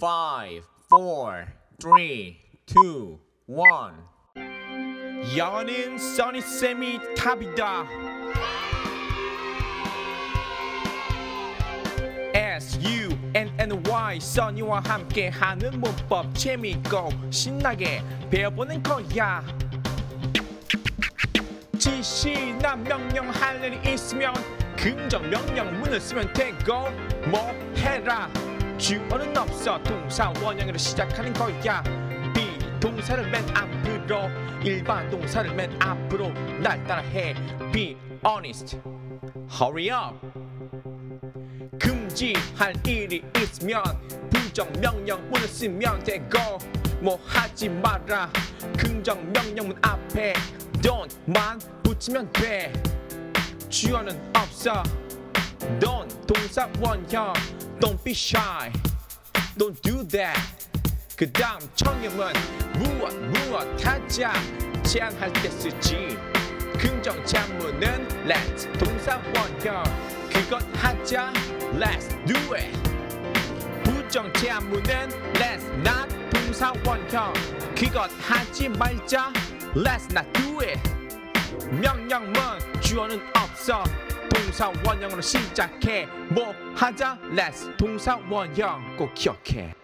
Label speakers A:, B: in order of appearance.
A: five, four, three, two, one.
B: 여는 써니쌤이 탑이다. S-U-N-N-Y 써니와 함께하는 문법 재미있고 신나게 배워보는 거야. 지시나 명령할 일이 있으면 긍정 명령문을 쓰면 되고 뭐 해라 주어는 없어. 동사 원형으로 시작하는 거야. be 동사를 맨 앞으로 일반 동사를 맨 앞으로 날 따라해. Be honest. Hurry up. 금지할 일이 있으면 부정 명령문을 쓰면 되고 뭐 하지 마라. 긍정 명령문 앞에 don't만 붙이면 돼. 주어는 없어. Don't. 동사 원형 don't be shy. Don't do that. 그 다음 청형은 무엇 무엇 하자. 제안할 때 쓰지. 긍정 장문은 let's. 동사 원형. 그것 하자. let's do it. 부정 제안문은 let's not 동사 원형. 그것 하지 말자. let's not do it. 명령문 주어는 없어 동사 원형으로 시작해. 뭐 하자? Let's 동사 원형. 꼭 기억해